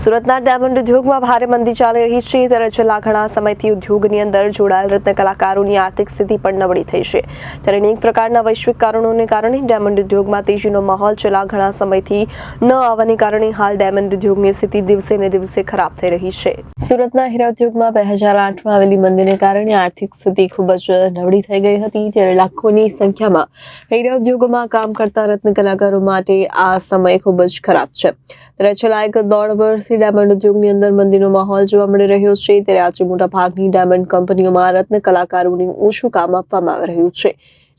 સુરતના ડાયમંડ ઉદ્યોગમાં ભારે મંદી ચાલી રહી છે. ત્યારે છેલ્લા ઘણા સમયથી ઉદ્યોગની અંદર જોડાયેલ રત્ન કલાકારોની આર્થિક સ્થિતિ પણ નબળી થઈ છે. ત્યારે અનેક પ્રકારના વૈશ્વિક કારણોને કારણે ડાયમંડ ઉદ્યોગમાં તેજીનો માહોલ છેલ્લા ઘણા સમયથી ન આવવાને કારણે હાલ ડાયમંડ ઉદ્યોગની સ્થિતિ દિવસે ને દિવસે ખરાબ થઈ રહી છે. સુરતના હીરા ઉદ્યોગમાં બે હજાર આઠમાં આવેલી મંદીને કારણે આર્થિક સ્થિતિ ખૂબ જ નબળી થઈ ગઈ હતી. ત્યારે લાખોની સંખ્યામાં હીરા ઉદ્યોગોમાં કામ કરતા રત્ન કલાકારો માટે આ સમય ખૂબ જ ખરાબ છે. ત્યારે છેલ્લા એક દોઢ વર્ષથી ડાયમંડ ઉદ્યોગની અંદર મંદીનો માહોલ જોવા મળી રહ્યો છે. ત્યારે આજે મોટા ભાગની ડાયમંડ કંપનીઓમાં રત્ન કલાકારોને ઓછું કામ આપવામાં આવી રહ્યું છે.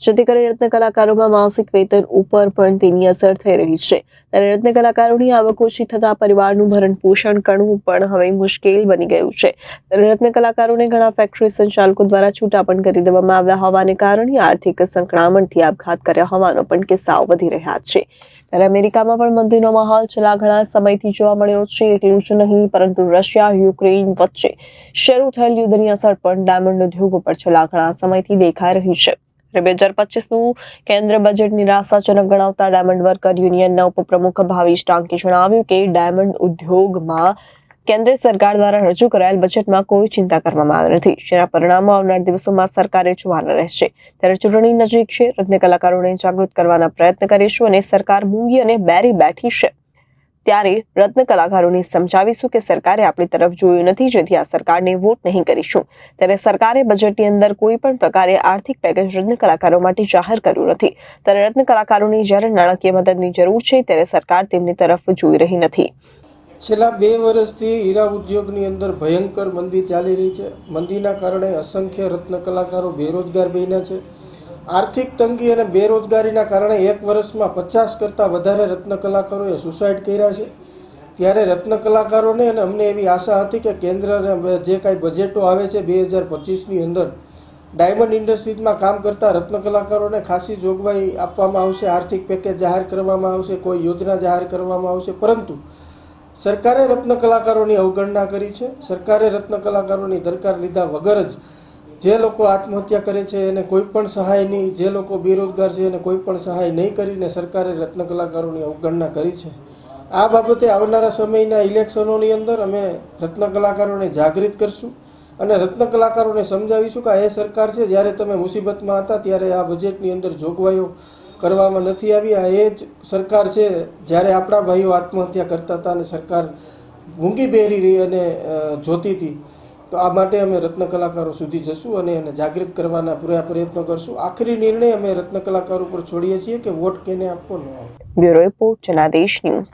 જેથી કરી રત્ન કલાકારોમાં માસિક વેતન ઉપર પણ તેની અસર થઈ રહી છે. ત્યારે રત્ન કલાકારોની આવક ઓછી થતા પરિવારનું ભરણ પોષણ કરવું પણ હવે મુશ્કેલ બની ગયું છે. ત્યારે રત્ન કલાકારોને ઘણા ફેક્ટરી સંચાલકો દ્વારા છૂટા પણ કરી દેવામાં આવ્યા હોવાને કારણે આર્થિક સંકળામણથી આપઘાત કર્યા હોવાનો પણ કિસ્સાઓ વધી રહ્યા છે. ત્યારે અમેરિકામાં પણ મંદીનો માહોલ છેલ્લા ઘણા સમયથી જોવા મળ્યો છે. એટલું જ નહીં, પરંતુ રશિયા, યુક્રેન વચ્ચે શરૂ થયેલ યુદ્ધની અસર પણ ડાયમંડ ઉદ્યોગ ઉપર છેલ્લા ઘણા સમયથી દેખાઈ રહી છે. બે હજાર પચીસનું કેન્દ્ર બજેટ નિરાશાજનક ગણાવતા ડાયમંડ વર્કર યુનિયનના ઉપપ્રમુખ ભાવિશ ટાંકે જણાવ્યું કે ડાયમંડ ઉદ્યોગમાં કેન્દ્ર સરકાર દ્વારા રજૂ કરાયેલ બજેટમાં કોઈ ચિંતા કરવામાં આવી નથી. જેના પરિણામો આવનાર દિવસોમાં સરકારે જોવાના રહેશે. ત્યારે ચૂંટણી નજીક છે. રત્ન કલાકારોને જાગૃત કરવાના પ્રયત્ન કરીશું અને સરકાર મૂંગી અને બેરી બેઠી છે. ત્યારે રત્ન કલાકારોને સમજાવીશું કે સરકારે આપણી તરફ જોયું નથી, જેથી આ સરકારને વોટ નહીં કરીશું. ત્યારે સરકારે બજેટની અંદર કોઈ પણ પ્રકારે આર્થિક પેકેજ રત્ન કલાકારો માટે જાહેર કર્યું નથી. ત્યારે રત્ન કલાકારોની જ્યારે નાણાકીય મદદની જરૂર છે, ત્યારે સરકાર તેમની તરફ જોઈ રહી નથી. છેલ્લા બે વર્ષથી હીરા ઉદ્યોગની અંદર ભયંકર મંદી ચાલી રહી છે. મંદીના કારણે અસંખ્ય રત્ન કલાકારો બેરોજગાર બન્યા છે. આર્થિક તંગી અને બેરોજગારીના કારણે એક વર્ષમાં પચાસ કરતાં વધારે રત્ન કલાકારોએ સુસાઇડ કર્યા છે. ત્યારે રત્ન કલાકારોને અને અમને એવી આશા હતી કે કેન્દ્ર જે કાંઈ બજેટો આવે છે બે હજાર પચીસની અંદર ડાયમંડ ઇન્ડસ્ટ્રીઝમાં કામ કરતા રત્ન કલાકારોને ખાસી જોગવાઈ આપવામાં આવશે, આર્થિક પેકેજ જાહેર કરવામાં આવશે, કોઈ યોજના જાહેર કરવામાં આવશે. પરંતુ સરકારે રત્ન કલાકારોની અવગણના કરી છે. સરકારે રત્ન કલાકારોની દરકાર લીધા વગર જ જે લોકો આત્મહત્યા કરે છે એને કોઈ પણ સહાય નહીં, જે લોકો બેરોજગાર છે એને કોઈ પણ સહાય નહીં કરીને સરકારે રત્ન કલાકારોની અવગણના કરી છે. આ બાબતે આવનારા સમયના ઇલેક્શનોની અંદર અમે રત્ન કલાકારોને જાગૃત કરશું અને રત્ન કલાકારોને સમજાવીશું કે આ એ સરકાર છે, જ્યારે તમે મુસીબતમાં હતા ત્યારે આ બજેટની અંદર જોગવાઈઓ કરવામાં નથી આવી. આ એ જ સરકાર છે, જ્યારે આપણા ભાઈઓ આત્મહત્યા કરતા હતા અને સરકાર મૂંગી પહેરી રહી અને જોતી હતી. તો આ માટે અમે રત્ન કલાકારો સુધી જશું અને એને જાગૃત કરવાના પૂરા પ્રયત્નો કરશું. આખરી નિર્ણય અમે રત્ન કલાકારો પર છોડીએ છીએ કે વોટ કેને આપવો ન બ્યુરો રિપોર્ટ જનાદેશ ન્યૂઝ.